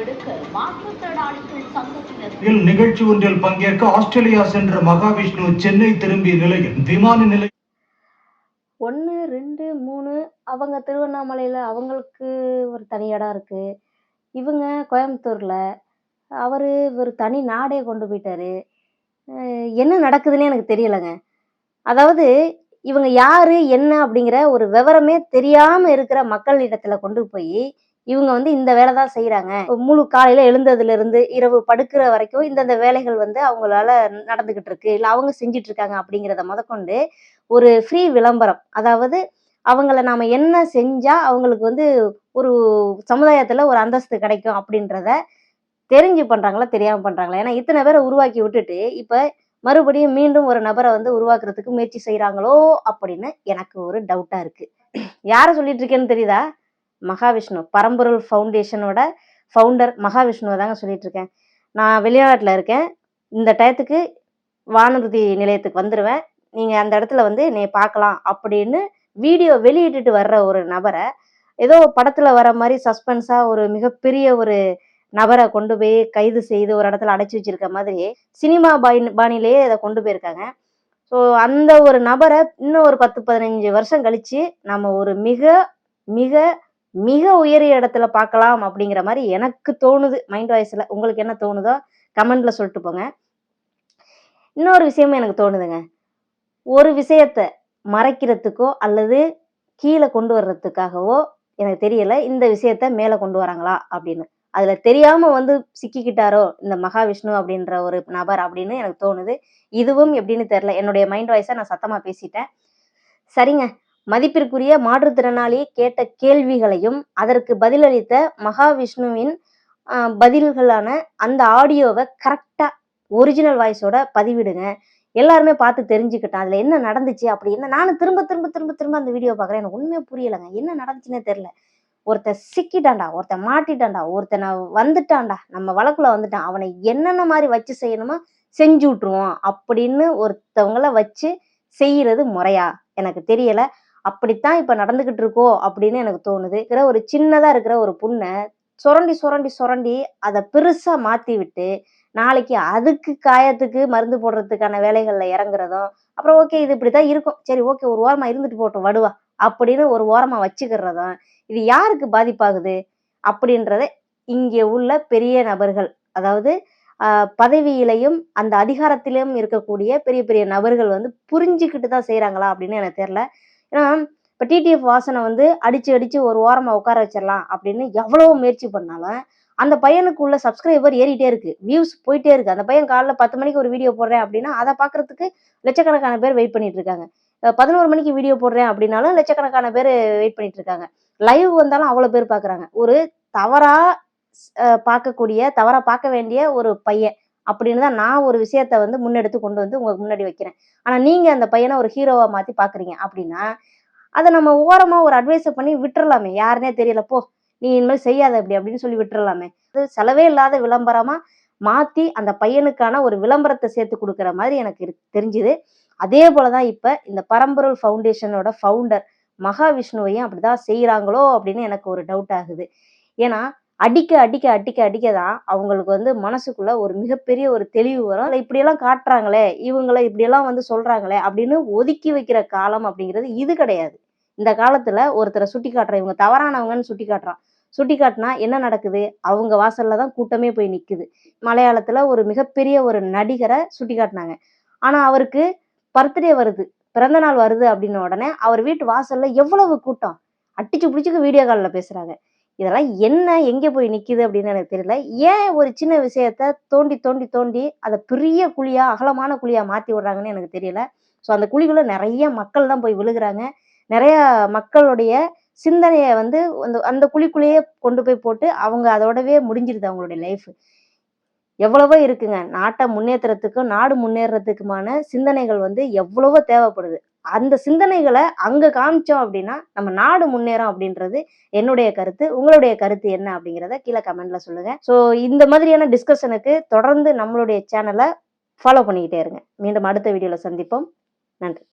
விடுக்க மாற்றுத்திறனாளிகள் சங்கத்தினர் இல் நிகழ்ச்சி ஒன்றில் பங்கேற்க ஆஸ்திரேலியா சென்ற மகாவிஷ்ணு சென்னை திரும்பிய நிலையில் விமான நிலையம் ஒன்று ரெண்டு மூணு அவங்க திருவண்ணாமலையில் அவங்களுக்கு ஒரு தனி இடம் இருக்குது இவங்க கோயம்புத்தூரில். அவர் ஒரு தனி நாடே கொண்டு போயிட்டாரு. என்ன நடக்குதுன்னே எனக்கு தெரியலைங்க. அதாவது இவங்க யாரு என்ன அப்படிங்கிற ஒரு விவரமே தெரியாமல் இருக்கிற மக்களிடத்துல கொண்டு போய் இவங்க வந்து இந்த வேலை தான் செய்கிறாங்க முழு காலையில் எழுந்ததுலேருந்து இரவு படுக்கிற வரைக்கும் இந்தந்த வேலைகள் வந்து அவங்களால நடந்துக்கிட்டு இருக்கு இல்லை அவங்க செஞ்சிட்டு இருக்காங்க அப்படிங்கிறத முதற்கொண்டு ஒரு ஃப்ரீ விளம்பரம். அதாவது அவங்கள நாம என்ன செஞ்சா அவங்களுக்கு வந்து ஒரு சமுதாயத்துல ஒரு அந்தஸ்து கிடைக்கும் அப்படின்றத தெரிஞ்சு பண்றாங்களா தெரியாம பண்றாங்களா? ஏன்னா இத்தனை பேரை உருவாக்கி விட்டுட்டு இப்ப மறுபடியும் மீண்டும் ஒரு நபரை வந்து உருவாக்குறதுக்கு முயற்சி செய்கிறாங்களோ அப்படின்னு எனக்கு ஒரு டவுட்டா இருக்கு. யாரை சொல்லிட்டு இருக்கேன்னு தெரியுதா? மகாவிஷ்ணு பரம்பொருள் ஃபவுண்டேஷனோட ஃபவுண்டர் மகாவிஷ்ணுவை தாங்க சொல்லிட்டு இருக்கேன் நான் வெளிநாட்டில் இருக்கேன். இந்த டயத்துக்கு வானூர்தி நிலையத்துக்கு வந்துடுவேன் நீங்கள் அந்த இடத்துல வந்து என்னை பார்க்கலாம் அப்படின்னு வீடியோ வெளியிட்டுட்டு வர்ற ஒரு நபரை ஏதோ படத்தில் வர மாதிரி சஸ்பென்ஸாக ஒரு மிகப்பெரிய ஒரு நபரை கொண்டு போய் கைது செய்து ஒரு இடத்துல அடைச்சி வச்சிருக்க மாதிரி சினிமா பாணி பாணியிலேயே இதை கொண்டு போயிருக்காங்க. ஸோ அந்த ஒரு நபரை இன்னும் ஒரு பத்து பதினஞ்சு வருஷம் கழித்து நம்ம ஒரு மிக மிக மிக உயரிய இடத்துல பார்க்கலாம் அப்படிங்கிற மாதிரி எனக்கு தோணுது. மைண்ட் வாய்ஸில் உங்களுக்கு என்ன தோணுதோ கமெண்ட்ல சொல்லிட்டு போங்க. இன்னொரு விஷயமும் எனக்கு தோணுதுங்க. ஒரு விஷயத்த மறைக்கிறதுக்கோ அல்லது கீழே கொண்டு வர்றதுக்காகவோ எனக்கு தெரியல இந்த விஷயத்த மேலே கொண்டு வராங்களா அப்படின்னு. அதுல தெரியாம வந்து சிக்கிக்கிட்டாரோ இந்த மகாவிஷ்ணு அப்படின்ற ஒரு நபர் அப்படின்னு எனக்கு தோணுது. இதுவும் எப்படின்னு தெரியல. என்னுடைய மைண்ட் வாய்ஸை நான் சத்தமா பேசிட்டேன். சரிங்க. மதிப்பிற்குரிய மாற்றுத்திறனாளி கேட்ட கேள்விகளையும் அதற்கு பதிலளித்த மகாவிஷ்ணுவின் பதில்களான அந்த ஆடியோவை கரெக்டாக ஒரிஜினல் வாய்ஸோட பதிவிடுங்க. எல்லாருமே பார்த்து தெரிஞ்சுக்கிட்டேன். அதில் என்ன நடந்துச்சு அப்படி என்ன? நானும் திரும்ப திரும்ப திரும்ப திரும்ப அந்த வீடியோ பார்க்குறேன். எனக்கு உண்மையாக புரியலைங்க. என்ன நடந்துச்சுன்னே தெரியல. ஒருத்தன் சிக்கிட்டான்டா ஒருத்தன் மாட்டிட்டான்டா ஒருத்தனை வந்துட்டான்டா நம்ம வழக்குல வந்துட்டான். அவனை என்னென்ன மாதிரி வச்சு செய்யணுமோ செஞ்சு விட்ருவோம் அப்படின்னு ஒருத்தவங்கள வச்சு செய்யறது முறையா? எனக்கு தெரியல. அப்படித்தான் இப்ப நடந்துகிட்டு இருக்கோ அப்படின்னு எனக்கு தோணுது. இருக்கிற ஒரு சின்னதா இருக்கிற ஒரு புண்ணை சுரண்டி சுரண்டி சுரண்டி அதை பெருசா மாத்தி விட்டு நாளைக்கு அதுக்கு காயத்துக்கு மருந்து போடுறதுக்கான வேலைகள்ல இறங்குறதும் அப்புறம் ஓகே இது இப்படித்தான் இருக்கும். சரி ஓகே ஒரு ஓரமா இருந்துட்டு போட்டோம் வடுவா அப்படின்னு ஒரு ஓரமா வச்சுக்கிறதும் இது யாருக்கு பாதிப்பாகுது அப்படின்றத இங்கே உள்ள பெரிய நபர்கள் அதாவது ஆஹ், பதவியிலையும் அந்த அதிகாரத்திலையும் இருக்கக்கூடிய பெரிய பெரிய நபர்கள் வந்து புரிஞ்சுக்கிட்டு தான் செய்கிறாங்களா அப்படின்னு எனக்கு தெரியல. ஏன்னா இப்போ டிடிஎஃப் வாசனை வந்து அடித்து அடித்து ஒரு ஓரமாக உட்கார வச்சிடலாம் அப்படின்னு எவ்வளோ முயற்சி பண்ணாலும் அந்த பையனுக்கு உள்ள சப்ஸ்கிரைபர் ஏறிட்டே இருக்கு. வியூஸ் போயிட்டே இருக்கு. அந்த பையன் காலைல பத்து மணிக்கு ஒரு வீடியோ போடுறேன் அப்படின்னா அதை பார்க்கறதுக்கு லட்சக்கணக்கான பேர் வெயிட் பண்ணிட்டு இருக்காங்க. பதினோரு மணிக்கு வீடியோ போடுறேன் அப்படின்னாலும் லட்சக்கணக்கான பேர் வெயிட் பண்ணிட்டு இருக்காங்க. லைவ் வந்தாலும் அவ்வளோ பேர் பார்க்குறாங்க. ஒரு தவறா பார்க்கக்கூடிய தவறா பார்க்க வேண்டிய ஒரு பையன் அப்படின்னு தான் நான் ஒரு விஷயத்த வந்து முன்னெடுத்து கொண்டு வந்து உங்களுக்கு முன்னாடி வைக்கிறேன். ஆனால் நீங்கள் அந்த பையனை ஒரு ஹீரோவாக மாற்றி பார்க்குறீங்க அப்படின்னா அதை நம்ம ஓரமாக ஒரு அட்வைஸை பண்ணி விட்டுறலாமே. யாருனே தெரியல போ நீ இனிமேல் செய்யாத அப்படி அப்படின்னு சொல்லி விட்டுறலாமே. அது செலவே இல்லாத விளம்பரமாக மாற்றி அந்த பையனுக்கான ஒரு விளம்பரத்தை சேர்த்து கொடுக்குற மாதிரி எனக்கு தெரிஞ்சுது. அதே போலதான் இப்போ இந்த பரம்பொருள் ஃபவுண்டேஷனோட ஃபவுண்டர் மகாவிஷ்ணுவையும் அப்படிதான் செய்கிறாங்களோ அப்படின்னு எனக்கு ஒரு டவுட் ஆகுது. ஏன்னா அடிக்க அடிக்க அடிக்க அடிக்க தான் அவங்களுக்கு வந்து மனசுக்குள்ள ஒரு மிகப்பெரிய ஒரு தெளிவு வரும். இப்படியெல்லாம் காட்டுறாங்களே இவங்களை இப்படியெல்லாம் வந்து சொல்றாங்களே அப்படின்னு ஒதுக்கி வைக்கிற காலம் அப்படிங்கிறது இது கிடையாது. இந்த காலத்துல ஒருத்தரை சுட்டி காட்டுற இவங்க தவறானவங்கன்னு சுட்டி காட்டுறான் சுட்டி காட்டினா என்ன நடக்குது? அவங்க வாசல்ல தான் கூட்டமே போய் நிற்குது மலையாளத்துல ஒரு மிகப்பெரிய ஒரு நடிகரை சுட்டி காட்டினாங்க ஆனா அவருக்கு பர்த்டே வருது. பிறந்த நாள் வருது அப்படின்ன உடனே அவர் வீட்டு வாசல்ல எவ்வளவு கூட்டம்? அடிச்சு பிடிச்சிக்கு வீடியோ காலில் பேசுறாங்க. இதெல்லாம் என்ன எங்கே போய் நிக்குது அப்படின்னு எனக்கு தெரியல. ஏன் ஒரு சின்ன விஷயத்த தோண்டி தோண்டி தோண்டி அதை பெரிய குழியா அகலமான குழியா மாத்தி விடுறாங்கன்னு எனக்கு தெரியல. ஸோ அந்த குழிக்குள்ளே நிறைய மக்கள் தான் போய் விழுகிறாங்க. நிறைய மக்களுடைய சிந்தனையை வந்து அந்த அந்த குழிக்குள்ளேயே கொண்டு போய் போட்டு அவங்க அதோடவே முடிஞ்சிருது அவங்களுடைய லைஃப் எவ்வளவோ இருக்குங்க. நாட்டை முன்னேற்றத்துக்கும் நாடு முன்னேறதுக்குமான சிந்தனைகள் வந்து எவ்வளவோ தேவைப்படுது. அந்த சிந்தனைகளை அங்கே காமிச்சோம் அப்படின்னா நம்ம நாடு முன்னேறும் அப்படின்றது என்னுடைய கருத்து. உங்களுடைய கருத்து என்ன அப்படிங்கிறத கீழே கமெண்ட்ல சொல்லுங்க. ஸோ இந்த மாதிரியான டிஸ்கஷனுக்கு தொடர்ந்து நம்மளுடைய சேனலை ஃபாலோ பண்ணிக்கிட்டே இருங்க. மீண்டும் அடுத்த வீடியோவில் சந்திப்போம். நன்றி.